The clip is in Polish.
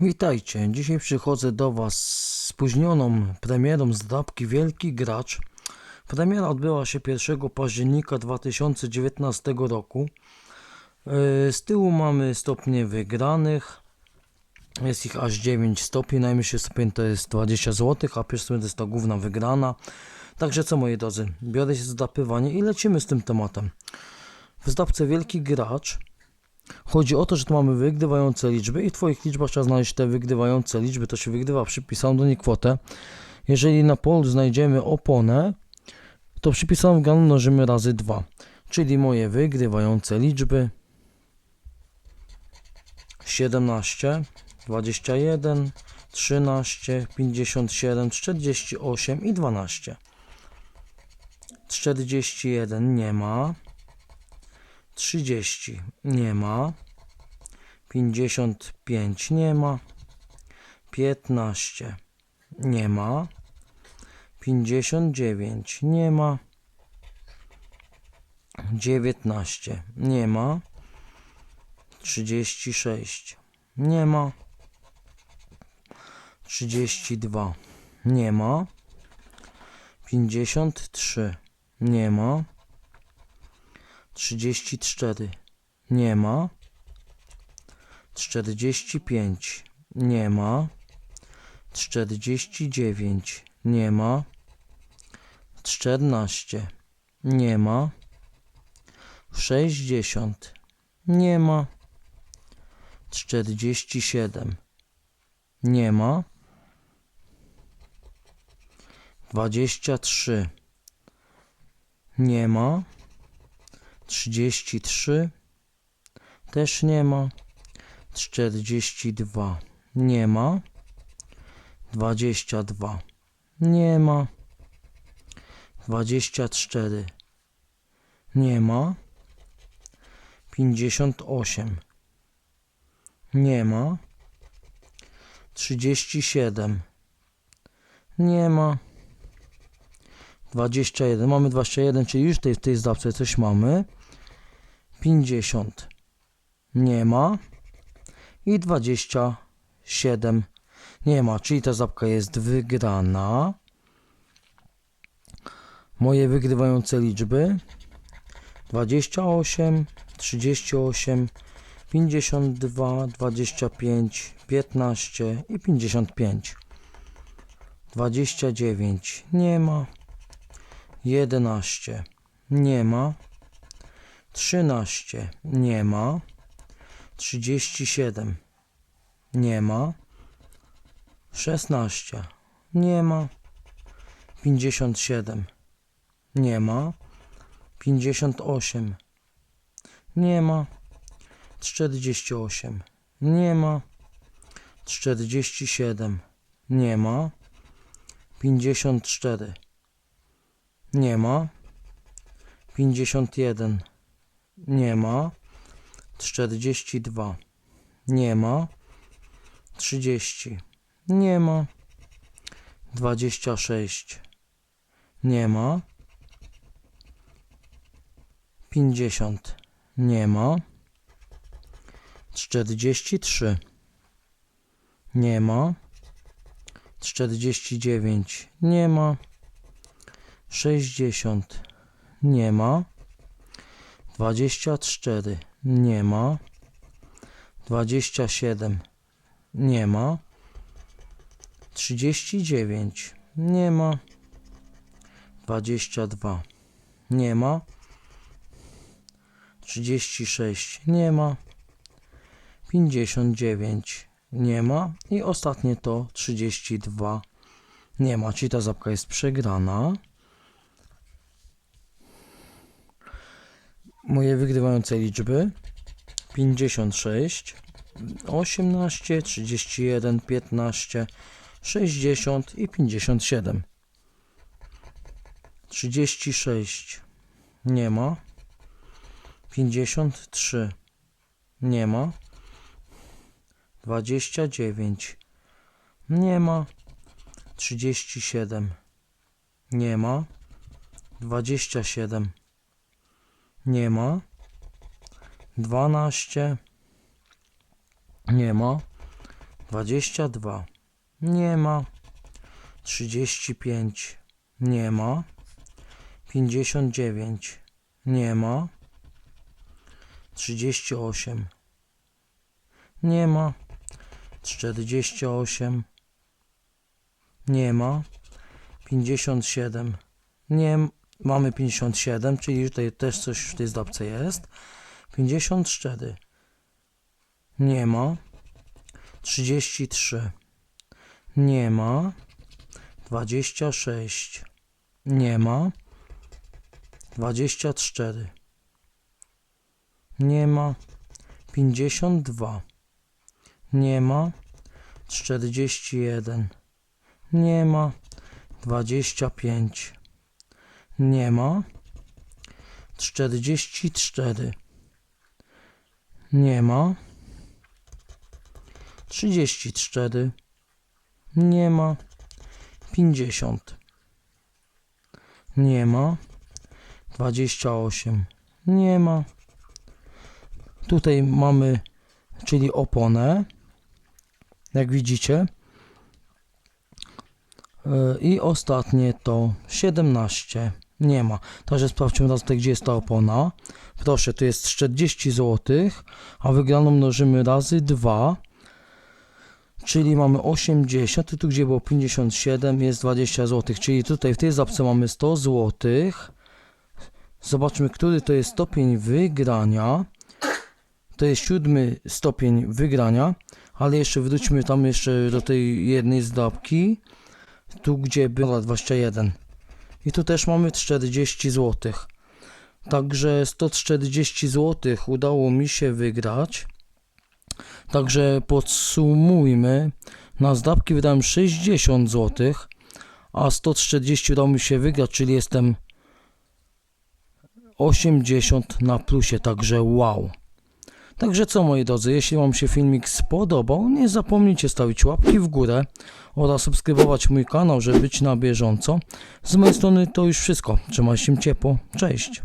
Witajcie, dzisiaj przychodzę do Was z spóźnioną premierą z drapki Wielki Gracz. Premiera odbyła się 1 października 2019 roku. Yy, Z tyłu mamy stopnie wygranych. Jest ich aż 9 stopni, najmniejszy stopień to jest 20 zł, a pierwszy to jest ta główna wygrana. Także co moi drodzy, biorę się za zdapywanie i lecimy z tym tematem. W zdapce Wielki Gracz Chodzi o to, że tu mamy wygrywające liczby i w Twoich liczbach trzeba znaleźć te wygrywające liczby, to się wygrywa przypisaną do niej kwotę. Jeżeli na polu znajdziemy oponę, to przypisaną wygraną mnożymy razy 2, czyli moje wygrywające liczby 17, 21, 13, 57, 48 i 12. 41 nie ma. 30 nie ma. 55 nie ma. 15 nie ma. 59 nie ma. 19 nie ma. 36 nie ma. 32 nie ma. 53 nie ma. 34 nie ma. 45 nie ma. 49 nie ma. 14 nie ma. 60 nie ma. 47 nie ma. 23 nie ma. 33 też nie ma. 42 nie ma. 22 nie ma. 24 nie ma. 58 nie ma. 37 nie ma. 21. Mamy 21, czyli już tej, w tej zdawce coś mamy. 50 nie ma. I 27 nie ma, czyli ta zapka jest wygrana. Moje wygrywające liczby 28, 38, 52, 25, 15 i 55. 29 nie ma. 11 nie ma. 13 nie ma. 37 nie ma. 16 nie ma. 57 nie ma. 58 nie ma. 48 nie ma. 47 nie ma. 54 nie ma. 51 nie ma. 42 nie ma. 30 nie ma. 26 nie ma. 50 nie ma. 43 nie ma. 49 nie ma. 60 nie ma. 24 nie ma. 27 nie ma. 39 nie ma. 22 nie ma. 36 nie ma. 59 nie ma. I ostatnie to 32 nie ma, czyli ta zapka jest przegrana. Moje wygrywające liczby 56, 18, 31, 15, 60 i 57. 36 nie ma. 53 nie ma. 29 nie ma. 37 nie ma. 27 nie ma. 12 nie ma. 22. Nie ma. 35. Nie ma. 59. Nie ma. 38. Nie ma. 48. Nie ma. 57. Nie mamy 57, czyli tutaj też coś w tej zdobce jest. 54. Nie ma. 33. Nie ma. 26. Nie ma. 24. Nie ma. 52. Nie ma. 41. Nie ma. 25. Nie ma. 44. Nie ma. 34. Nie ma. 50. Nie ma. 28. Nie ma. Tutaj mamy, czyli oponę. Jak widzicie. Yy, I ostatnie to 17. Nie ma. Także sprawdźmy raz tutaj, gdzie jest ta opona. Proszę, tu jest 40 zł, a wygraną mnożymy razy 2. Czyli mamy 80, i tu gdzie było 57 jest 20 zł, czyli tutaj w tej zapce mamy 100 zł. Zobaczmy, który to jest stopień wygrania. To jest siódmy stopień wygrania, ale jeszcze wróćmy tam jeszcze do tej jednej zdobki. Tu gdzie była 21. I tu też mamy 40 zł. Także 140 zł udało mi się wygrać. Także podsumujmy. Na zdabki wydałem 60 zł, a 140 udało mi się wygrać, czyli jestem 80 na plusie, także wow. Także co moi drodzy, jeśli Wam się filmik spodobał, nie zapomnijcie stawić łapki w górę oraz subskrybować mój kanał, żeby być na bieżąco. Z mojej strony to już wszystko. Trzymaj się ciepło. Cześć.